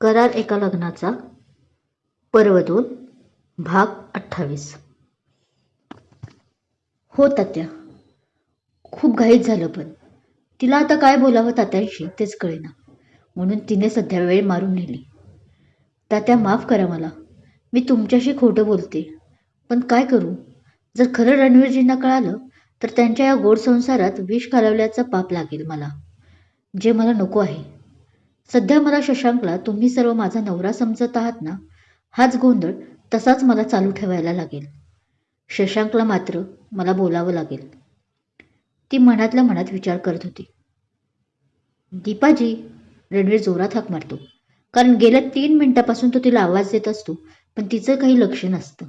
करार एका लग्नाचा. पर्व दोन भाग अठ्ठावीस. हो तात्या खूप घाईत झालं पण. तिला आता काय बोलावं तात्यांशी तेच कळेना. म्हणून तिने सध्या वेळ मारून नेली. तात्या माफ करा मला. मी तुमच्याशी खोटं बोलते. पण काय करू? जर खरं रणवीरजींना कळालं तर त्यांच्या या गोड संसारात विष घालवल्याचं पाप लागेल मला. जे मला नको आहे. सध्या मला शशांकला तुम्ही सर्व माझा नवरा समजत आहात ना? हाच गोंधळ तसाच मला चालू ठेवायला लागेल. शशांकला मात्र मला बोलावं लागेल. ती मनातल्या मनात विचार करत होती. दीपाजी रणवीर जोरात हाक मारतो. कारण गेल्या तीन मिनिटापासून तो तिला आवाज देत असतो पण तिचं काही लक्ष नसतं.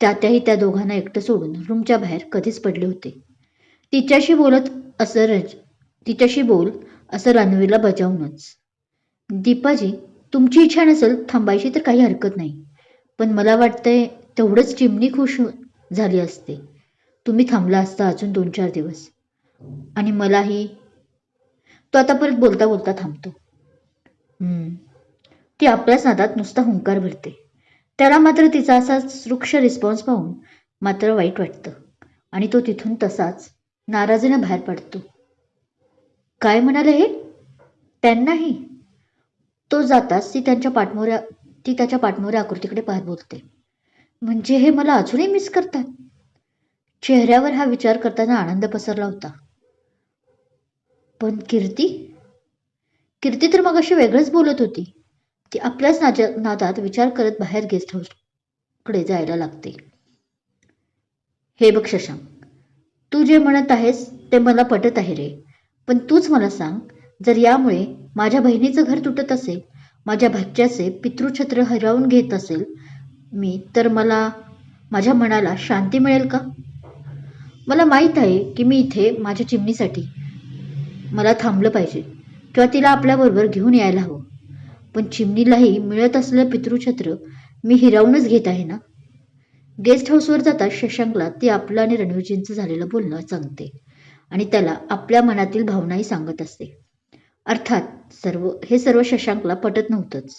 तात्याही त्या दोघांना एकटं सोडून रूमच्या बाहेर कधीच पडले होते. तिच्याशी बोलत असं रज तिच्याशी बोल असं रणवीरला बजावूनच. दीपाजी तुमची इच्छा नसेल थांबायची तर काही हरकत नाही. पण मला वाटतंय तेवढंच चिमणी खुश झाली असते. तुम्ही थांबला असता अजून दोन चार दिवस. आणि मलाही. तो आता परत बोलता बोलता थांबतो ती आपल्याच नादात नुसता हुंकार भरते. त्याला मात्र तिचा असा वृक्ष रिस्पॉन्स पाहून मात्र वाईट वाटतं. आणि तो तिथून तसाच नाराजीनं बाहेर पडतो. काय म्हणाले हे? त्यांनाही? तो जाताच ती त्यांच्या पाठमोऱ्या ती त्याच्या पाठमोऱ्या आकृतीकडे पाहत बोलते. म्हणजे हे मला अजूनही मिस करतात? चेहऱ्यावर हा विचार करताना आनंद पसरला होता. पण कीर्ती? कीर्ती तर मग अशी वेगळंच बोलत होती. ती आपल्याच नाज नादात विचार करत बाहेर गेस्ट हाऊसकडे जायला लागते. हे बघ शशांक तू जे म्हणत आहेस ते मला पटत आहे रे. पण तूच मला सांग जर यामुळे माझ्या बहिणीचं घर तुटत असेल माझ्या भाच्याचे पितृछत्र हरवून घेत असेल मी तर मला माझ्या मनाला शांती मिळेल का? मला माहीत आहे की मी इथे माझ्या चिमणीसाठी मला थांबलं पाहिजे किंवा तिला आपल्याबरोबर घेऊन यायला हवं. पण चिमणीलाही मिळत असलेलं पितृछत्र मी हिरावूनच घेत आहे ना? गेस्ट हाऊसवर जाता शशांकला ती आपलं आणि रणवीरजींचं झालेलं बोलणं सांगते आणि त्याला आपल्या मनातील भावनाही सांगत असते. अर्थात सर्व हे सर्व शशांकला पटत नव्हतंच.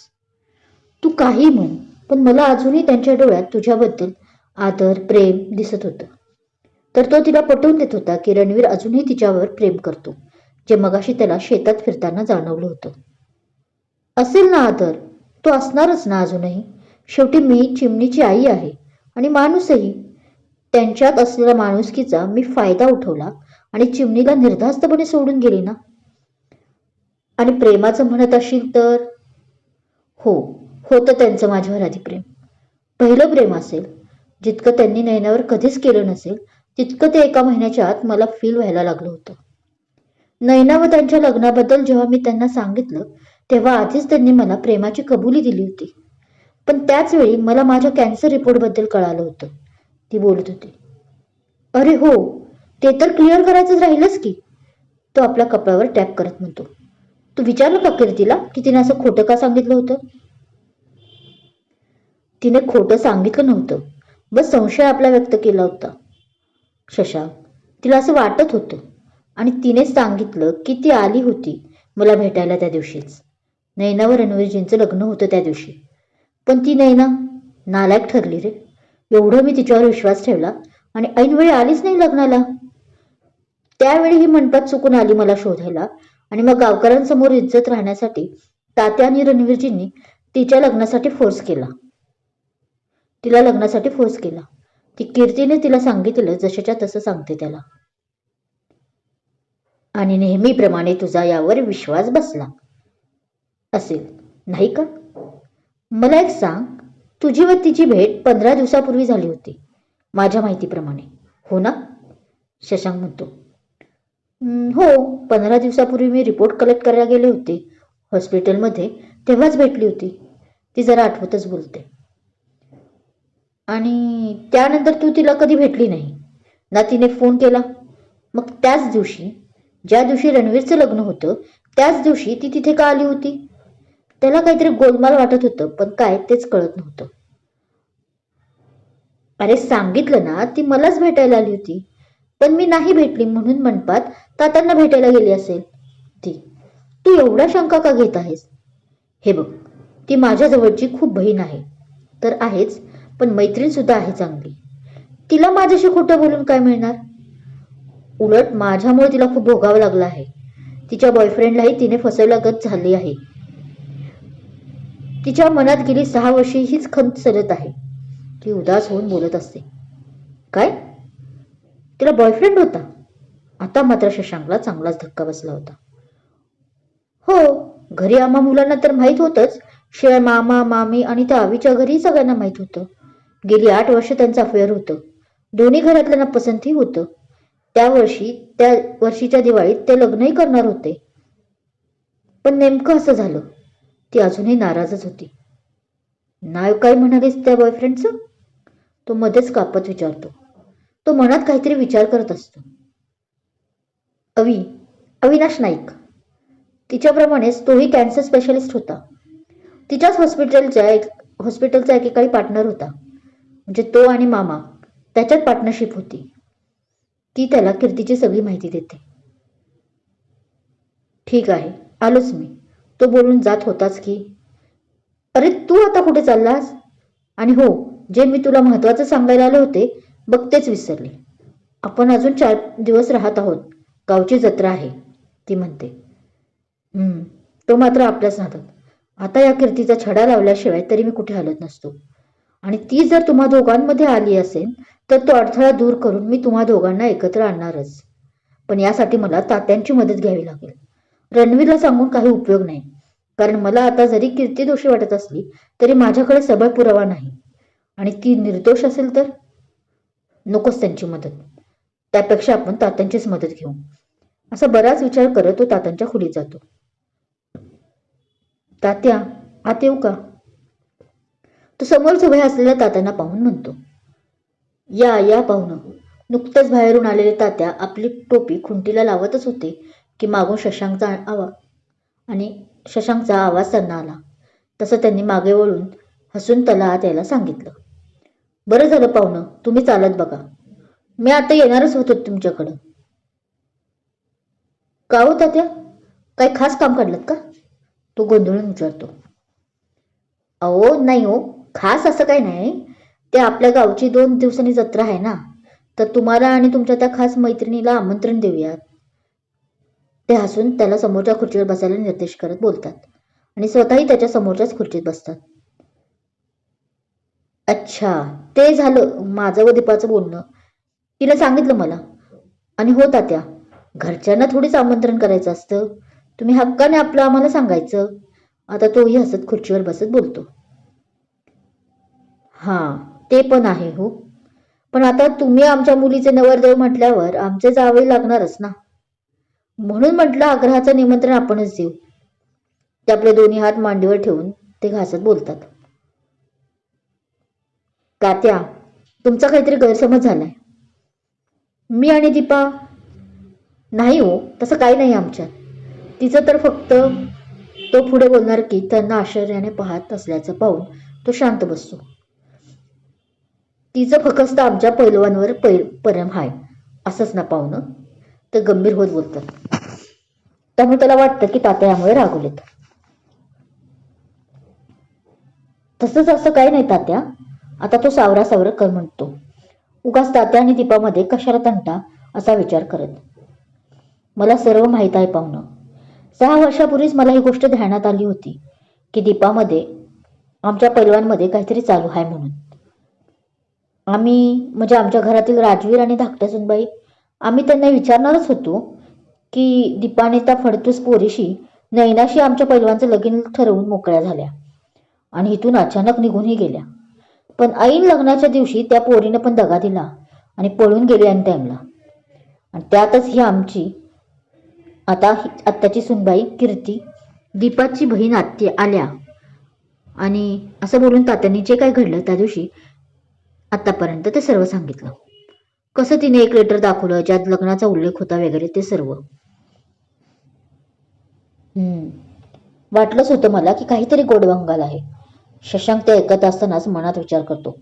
तू काही म्हण पण मला अजूनही त्यांच्या डोळ्यात तुझ्याबद्दल आदर प्रेम दिसत होतं. तर तो तिला पटवून देत होता की रणवीर अजूनही तिच्यावर प्रेम करतो जे मगाशी त्याला शेतात फिरताना जाणवलं होतं. असेल ना आदर तो असणारच ना अजूनही. शेवटी मी चिमणीची आई आहे आणि माणूसही. त्यांच्यात असलेल्या माणुसकीचा मी फायदा उठवला आणि चिमणीला निर्धास्तपणे सोडून गेली ना? आणि प्रेमाचं म्हणत असशील तर? हो होतं त्यांचं माझ्यावर आधी प्रेम. पहिलं प्रेम असेल जितकं त्यांनी नयनावर कधीच केलं नसेल तितकं ते एका महिन्याच्या आत मला फील व्हायला लागलं होतं. नयना व त्यांच्या लग्नाबद्दल जेव्हा मी त्यांना सांगितलं तेव्हा आधीच त्यांनी मला प्रेमाची कबुली दिली होती. पण त्याच वेळी मला माझ्या कॅन्सर रिपोर्टबद्दल कळालं होतं. ती बोलत होती अरे हो ते तर क्लिअर करायचंच राहिलंच की. तो आपल्या कपड्यावर टॅप करत म्हणतो तू विचारलं का कीर्तीला की तिने असं खोटं का सांगितलं होतं? तिने खोटं सांगितलं नव्हतं. बस संशय आपला व्यक्त केला होता. शशांक तिला असं वाटत होतं. आणि तिने सांगितलं की ती आली होती मला भेटायला त्या दिवशीच. नैना व रणवीरजींचं लग्न होतं त्या दिवशी. पण ती नैना नालायक ठरली रे. एवढं मी तिच्यावर विश्वास ठेवला आणि ऐनवेळी आलीच नाही लग्नाला. त्यावेळी ही मंडपात चुकून आली मला शोधायला. आणि मग गावकऱ्यांसमोर इज्जत राहण्यासाठी तात्या आणि रणवीरजींनी तिच्या लग्नासाठी फोर्स केला. तिला लग्नासाठी फोर्स केला. ती कीर्तीने तिला सांगितलं जशाच्या तसं सांगते त्याला. आणि नेहमीप्रमाणे तुझा यावर विश्वास बसला. असेल. नाही का? मला एक सांग. तुझी व तिची भेट पंधरा दिवसापूर्वी झाली होती. माझ्या माहितीप्रमाणे. हो ना? शशांक म्हणतो. हो पंधरा दिवसापूर्वी मी रिपोर्ट कलेक्ट करायला गेले होते. हॉस्पिटलमध्ये तेव्हाच भेटली होती. ती जरा आठवतच बोलते. आणि त्यानंतर तू तिला कधी भेटली नाही. ना तिने फोन केला. मग त्याच दिवशी ज्या दिवशी रणवीरचं लग्न होतं त्याच दिवशी ती तिथे का आली होती? त्याला काहीतरी गोलमाल वाटत होतं पण काय तेच कळत नव्हतं. अरे सांगितलं ना ती मलाच भेटायला आली होती. पण मी नाही भेटली म्हणून म्हणपात तात्यांना भेटायला गेली असेल. ती तू एवढ्या शंका का घेत आहेस? हे बघ ती माझ्याजवळची खूप बहीण आहे. तर आहेच पण मैत्रीण सुद्धा आहे चांगली. तिला माझ्याशी खोटं बोलून काय मिळणार? उलट माझ्यामुळे तिला खूप भोगावं लागलं आहे. तिच्या बॉयफ्रेंडलाही तिने फसवल्यागत झाली आहे. तिच्या मनात गेली सहा वर्षे हीच खंत सरत आहे. ती उदास होऊन बोलत असते. काय? तिला बॉयफ्रेंड होता. आता मात्र शशांकला चांगलाच धक्का बसला होता. हो घरी आम्हा मुलांना तर माहीत होतंच. शिवाय मामा मामी आणि त्या आवीच्या घरी सगळ्यांना माहीत होतं. गेली आठ वर्ष त्यांचं अफेअर होतं. दोन्ही घरातल्यांना पसंतही होतं. त्या वर्षी त्या वर्षीच्या दिवाळीत ते लग्नही करणार होते. पण नेमकं असं झालं. ती अजूनही नाराजच होती. नाव काय म्हणालीस त्या बॉयफ्रेंडचं तो मध्येच कापत विचारतो. तो मनात काहीतरी विचार करत असतो. अवी अविनाश नाईक. तिच्याप्रमाणेच तोही कॅन्सर स्पेशलिस्ट होता. तिच्याच हॉस्पिटलच्या एक हॉस्पिटलचा एकेकाळी पार्टनर होता. म्हणजे तो आणि मामा त्याच्यात पार्टनरशिप होती. ती त्याला कीर्तीची सगळी माहिती देते. ठीक आहे आलोच मी. तो बोलून जात होताच की अरे तू आता कुठे चाललास? आणि हो जे मी तुला महत्वाचं सांगायला आले होते बघतेच विसरले. आपण अजून चार दिवस राहत आहोत. गावची जत्रा आहे. ती म्हणते हम्म तो मात्र आपल्याच नादात आता या कीर्तीचा छडा लावल्याशिवाय तरी मी कुठे हलत नसतो. आणि ती जर तुम्हा दोघांमध्ये आली असेल तर तो अडथळा दूर करून मी तुम्हा दोघांना एकत्र आणणारच. पण यासाठी मला तात्यांची मदत घ्यावी लागेल. रणवीरला सांगून काही उपयोग नाही. कारण मला आता जरी कीर्ती दोषी वाटत असली तरी माझ्याकडे सबळ पुरावा नाही. आणि ती निर्दोष असेल तर? नकोच त्यांची मदत. त्यापेक्षा आपण तात्यांचीच मदत घेऊ. असा बराच विचार करत तो तात्यांच्या खोलीत जातो. तात्या आत येऊ का? तो समोरच उभ्या असलेल्या तात्यांना पाहून म्हणतो या या पाहुणं. नुकतंच बाहेरून आलेले तात्या आपली टोपी खुंटीला लावतच होते की मागून शशांकचा आवाज आणि शशांकचा आवाज त्यांना आला. तसं त्यांनी मागे वळून हसून त्याला आत यायला सांगितलं. बरं झालं पाहुणं तुम्ही चालत बघा. मी आता येणारच होतो तुमच्याकडं. का होता त्या काही खास काम काढलं का? तो गोंधळून विचारतो. अहो नाही हो खास असं काही नाही. ते आपल्या गावची दोन दिवसांनी जत्रा आहे ना तर तुम्हाला आणि तुमच्या त्या खास मैत्रिणीला आमंत्रण देऊयात. ते हसून त्याला समोरच्या खुर्चीवर बसायला निर्देश करत बोलतात आणि स्वतःही त्याच्या समोरच्याच खुर्चीत बसतात. अच्छा ते झालं माझं व दीपाचं बोलणं. तिला सांगितलं मला. आणि होता त्या घरच्यांना थोडीच आमंत्रण करायचं असतं. तुम्ही हक्काने आपलं आम्हाला सांगायचं. आता तोही हसत खुर्चीवर बसत बोलतो. हां ते पण आहे हो. पण आता तुम्ही आमच्या मुलीचे नवरदेव म्हटल्यावर आमचे जावे लागणारच ना. म्हणून म्हटलं आग्रहाचं निमंत्रण आपणच देऊ. ते आपले दोन्ही हात मांडीवर ठेवून ते घासत बोलतात. तात्या तुमचा काहीतरी गैरसमज झालाय. मी आणि दीपा नाही हो तसं काही नाही आमच्यात. तिचं तर फक्त तो पुढे बोलणार की त्यांना आश्चर्याने पाहत असल्याचं पाहून तो शांत बसतो. तिचं फकस्त आमच्या पैलवांवर पै परम हाय असंच ना पाहुणं तर गंभीर होत बोलतात. त्यामुळे त्याला वाटतं की तात्या यामुळे रागवलेत. तसंच असं काही नाही तात्या. आता तो सावरा सावर कर म्हणतो. उगाच तात्या आणि दीपामध्ये कशाला तंटा? असा विचार करत. मला सर्व माहीत आहे पाहुणं. सहा वर्षापूर्वीच मला ही गोष्ट ध्यानात आली होती की दीपामध्ये आमच्या पैलवांमध्ये काहीतरी चालू आहे म्हणून. आम्ही म्हणजे आमच्या घरातील राजवीर आणि धाकट्या सुनबाई आम्ही त्यांना विचारणारच होतो की दीपाने त्या फडतूस पोरीशी नैनाशी आमच्या पैलवानचं लगीन ठरवून मोकळ्या झाल्या. आणि इथून अचानक निघूनही गेल्या. पण ऐन लग्नाच्या दिवशी त्या पोरीनं पण दगा दिला आणि पळून गेली आणि टाईमला आणि त्यातच ही आमची आता ही आत्ताची सुनबाई कीर्ती दीपाची बहीण आत्ती आल्या. आणि असं बोलून तात्यांनी जे काय घडलं त्या दिवशी आत्तापर्यंत ते सर्व सांगितलं. कसं तिने एक लेटर दाखवलं ज्यात लग्नाचा उल्लेख होता वगैरे ते सर्व. हम्म. वाटलंच होतं मला की काहीतरी गोडबंगाल आहे. शशांक ते ऐकत असतानाच मनात विचार करतो.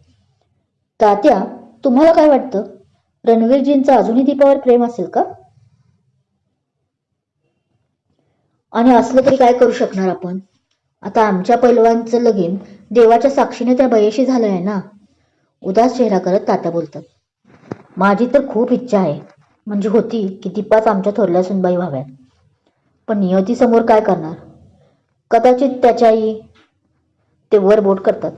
तात्या तुम्हाला काय वाटतं? रणवीरजींचं अजूनही दीपावर प्रेम असेल का? आणि असलं तरी काय करू शकणार आपण? आता आमच्या पैलवांचं लगीन देवाच्या साक्षीने त्या बयेशी झालं आहे ना? उदास चेहरा करत तात्या बोलतात. माझी तर खूप इच्छा आहे. म्हणजे होती की दीपाच आमच्या थोरल्या सुनबाई व्हाव्यात. पण नियतीसमोर काय करणार? कदाचित त्याच्या आई ते वर बोट करतात.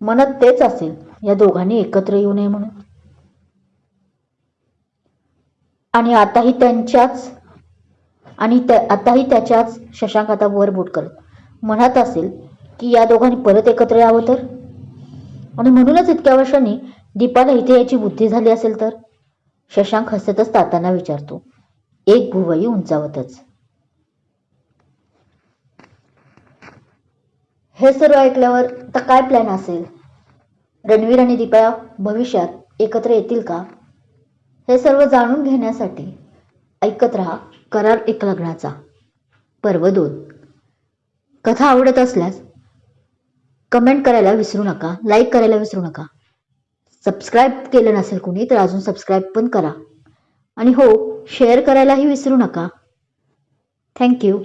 मनात तेच असेल या दोघांनी एकत्र येऊ नये म्हणून. आणि आताही त्यांच्याच आणि त्या आताही त्याच्याच शशांक आता वर बोट करत. मनात असेल की या दोघांनी परत एकत्र यावं तर? आणि म्हणूनच इतक्या वर्षांनी दीपाला इथे याची बुद्धी झाली असेल तर? शशांक हसतच ताताना विचारतो. एक भुवई उंचावतच. हे सर्व ऐकल्यावर तर काय प्लॅन असेल? रणवीर आणि दीपा भविष्यात एकत्र येतील का? हे सर्व जाणून घेण्यासाठी ऐकत रहा करार एक लग्नाचा. पर्व दोन कथा आवडत असल्यास कमेंट करायला विसरू नका लाईक करायला विसरू नका. सबस्क्राईब केलं नसेल कुणी तर अजून सबस्क्राईब पण करा. आणि हो शेअर करायलाही विसरू नका. थँक्यू